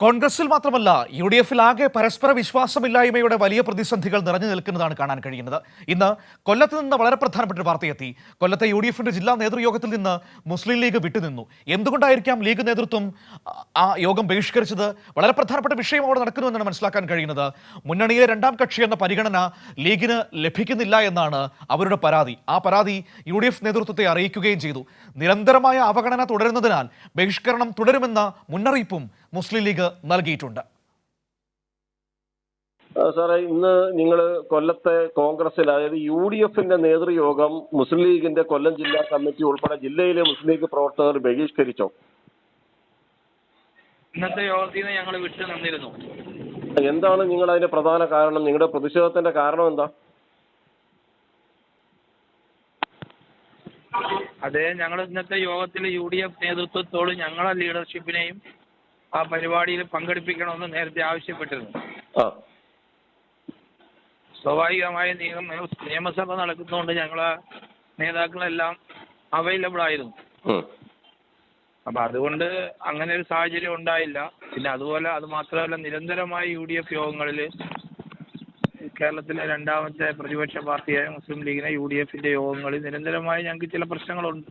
കോൺഗ്രസിൽ മാത്രമല്ല U D എഫിൽ ആകെ പരസ്പര വിശ്വാസമില്ലായ്മയുടെ വലിയ പ്രതിസന്ധികൾ നിറഞ്ഞു നിൽക്കുന്നതാണ് കാണാൻ കഴിയുന്നത്. ഇന്ന് കൊല്ലത്ത് നിന്ന് വളരെ പ്രധാനപ്പെട്ട ഒരു വാർത്തയെത്തി. കൊല്ലത്തെ യു ഡി എഫിന്റെ ജില്ലാ നേതൃയോഗത്തിൽ നിന്ന് മുസ്ലിം ലീഗ് വിട്ടുനിന്നു. എന്തുകൊണ്ടായിരിക്കാം ലീഗ് നേതൃത്വം ആ- യോഗം ബഹിഷ്കരിച്ചത്? വളരെ പ്രധാനപ്പെട്ട വിഷയം അവിടെ നടക്കുന്നു എന്നാണ് മനസ്സിലാക്കാൻ കഴിയുന്നത്. മുന്നണിയിലെ രണ്ടാം കക്ഷി എന്ന പരിഗണന ലീഗിന് ലഭിക്കുന്നില്ല എന്നാണ് അവരുടെ പരാതി. ആ പരാതി യു ഡി എഫ് നേതൃത്വത്തെ അറിയിക്കുകയും ചെയ്തു. നിരന്തരമായ അവഗണന തുടരുന്നതിനാൽ ബഹിഷ്കരണം തുടരുമെന്ന മുന്നറിയിപ്പും മുസ്ലിം ലീഗ് നൽകിയിട്ടുണ്ട്. സാറേ ഇന്ന് നിങ്ങൾ കൊല്ലത്തെ കോൺഗ്രസിൽ അതായത് യു ഡി എഫിന്റെ നേതൃയോഗം മുസ്ലിം ലീഗിന്റെ കൊല്ലം ജില്ലാ കമ്മിറ്റി ഉൾപ്പെടെ ജില്ലയിലെ മുസ്ലിം ലീഗ് പ്രവർത്തകർ ബഹിഷ്കരിച്ചോ? ഇന്നത്തെ യോഗത്തിൽ നിന്ന് ഞങ്ങൾ വിട്ടു നിന്നിരുന്നു എന്താണ് നിങ്ങൾ അതിന്റെ പ്രധാന കാരണം? നിങ്ങളുടെ പ്രതിഷേധത്തിന്റെ കാരണം എന്താ? അതെ ഞങ്ങൾ ഇന്നത്തെ യോഗത്തിൽ യു ഡി എഫ് നേതൃത്വത്തോട് ഞങ്ങളെ ലീഡർഷിപ്പിനെയും ആ പരിപാടിയിൽ പങ്കെടുപ്പിക്കണമെന്ന് നേരത്തെ ആവശ്യപ്പെട്ടിരുന്നു. സ്വാഭാവികമായ നിയമ നിയമസഭ നടക്കുന്നതുകൊണ്ട് ഞങ്ങളെ നേതാക്കളെല്ലാം അവൈലബിൾ ആയിരുന്നു. അപ്പൊ അതുകൊണ്ട് അങ്ങനെ ഒരു സാഹചര്യം ഉണ്ടായില്ല. പിന്നെ അതുപോലെ അത് മാത്രമല്ല നിരന്തരമായ യു ഡി എഫ് യോഗങ്ങളിൽ കേരളത്തിലെ രണ്ടാമത്തെ പ്രതിപക്ഷ പാർട്ടിയായ മുസ്ലിം ലീഗിനെ യു ഡി എഫിന്റെ യോഗങ്ങളിൽ നിരന്തരമായി ഞങ്ങൾക്ക് ചില പ്രശ്നങ്ങളുണ്ട്.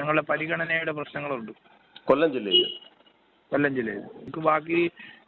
ഞങ്ങളുടെ പരിഗണനയുടെ പ്രശ്നങ്ങളുണ്ട്. കൊല്ലം ജില്ലയിൽ. കൊല്ലം ജില്ലയിൽ നമുക്ക് ബാക്കി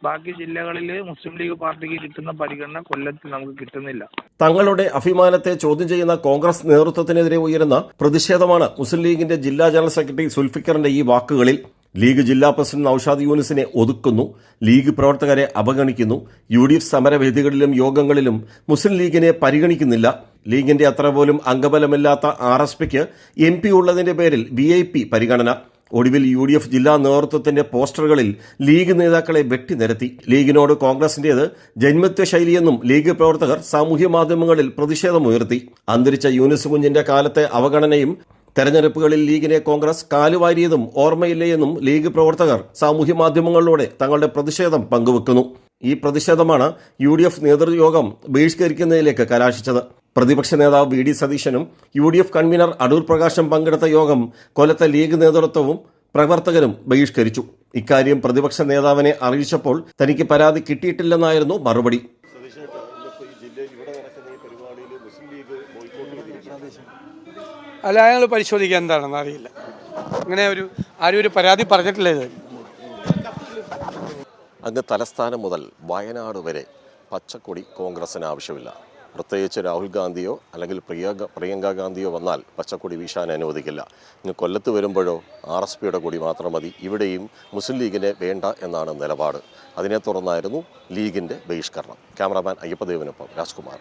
ബാക്കി ജില്ലകളിൽ മുസ്ലിം ലീഗ് പാർട്ടിക്ക് കിട്ടുന്ന പരിഗണന കൊല്ലത്ത് നമുക്ക് കിട്ടുന്നില്ല. തങ്ങളുടെ അഭിമാനത്തെ ചോദ്യം ചെയ്യുന്ന കോൺഗ്രസ് നേതൃത്വത്തിനെതിരെ ഉയരുന്ന പ്രതിഷേധമാണ് മുസ്ലിം ലീഗിന്റെ ജില്ലാ ജനറൽ സെക്രട്ടറി സുൽഫിക്കറിന്റെ ഈ വാക്കുകളിൽ. ലീഗ് ജില്ലാ പ്രസിഡന്റ് നൌഷാദ് യൂനിസിനെ ഒതുക്കുന്നു ലീഗ് പ്രവർത്തകരെ അവഗണിക്കുന്നു യു ഡി എഫ് സമരവേദികളിലും യോഗങ്ങളിലും മുസ്ലിം ലീഗിനെ പരിഗണിക്കുന്നില്ല. ലീഗിന്റെ അത്ര പോലും അംഗബലമില്ലാത്ത ആർ എസ് പിക്ക് എം പി ഉള്ളതിന്റെ പേരിൽ വി ഐ പി പരിഗണന. ഒടുവിൽ യു ഡി എഫ് ജില്ലാ നേതൃത്വത്തിന്റെ പോസ്റ്ററുകളിൽ ലീഗ് നേതാക്കളെ വെട്ടിനിരത്തി ലീഗിനോട് കോൺഗ്രസിന്റേത് ജന്മത്വ ശൈലിയെന്നും ലീഗ് പ്രവർത്തകർ സാമൂഹ്യ മാധ്യമങ്ങളിൽ പ്രതിഷേധമുയർത്തി. അന്തരിച്ച യൂനിസ് കുഞ്ഞിന്റെ കാലത്തെ അവഗണനയും തെരഞ്ഞെടുപ്പുകളിൽ ലീഗിനെ കോൺഗ്രസ് കാലുവാരിയതും ഓർമ്മയില്ലേയെന്നും ലീഗ് പ്രവർത്തകർ സാമൂഹ്യ മാധ്യമങ്ങളിലൂടെ തങ്ങളുടെ പ്രതിഷേധം പങ്കുവെക്കുന്നു. ഈ പ്രതിഷേധമാണ് യു ഡി എഫ് നേതൃയോഗം ബഹിഷ്കരിക്കുന്നതിലേക്ക് കലാശിച്ചത്. പ്രതിപക്ഷ നേതാവ് വി ഡി സതീശനും U D F convener Adoor പ്രകാശും പങ്കെടുത്ത യോഗം കൊല്ലത്തെ ലീഗ് നേതൃത്വവും പ്രവർത്തകരും ബഹിഷ്കരിച്ചു. ഇക്കാര്യം പ്രതിപക്ഷ നേതാവിനെ അറിയിച്ചപ്പോൾ തനിക്ക് പരാതി കിട്ടിയിട്ടില്ലെന്നായിരുന്നു മറുപടി. അല്ല ഞങ്ങൾ പരിശോധിക്കാൻ എന്താണെന്ന് അറിയില്ല. അങ്ങനെ ഒരു ആരും ഒരു പരാതി പറഞ്ഞിട്ടില്ല ഇത്. അങ്ങ് തലസ്ഥാനം മുതൽ വയനാട് വരെ പച്ചക്കൊടി കോൺഗ്രസിന് ആവശ്യമില്ല. പ്രത്യേകിച്ച് രാഹുൽ ഗാന്ധിയോ അല്ലെങ്കിൽ പ്രിയ പ്രിയങ്ക ഗാന്ധിയോ വന്നാൽ പച്ചക്കൊടി വീശാൻ അനുവദിക്കില്ല. ഇനി കൊല്ലത്ത് വരുമ്പോഴോ ആർ എസ് പിയുടെ കൊടി മാത്രം മതി. ഇവിടെയും മുസ്ലിം ലീഗിനെ വേണ്ട എന്നാണ് നിലപാട്. അതിനെ തുടർന്നായിരുന്നു ലീഗിന്റെ ബഹിഷ്കരണം. ക്യാമറാമാൻ അയ്യപ്പദേവനൊപ്പം രാജ്കുമാർ.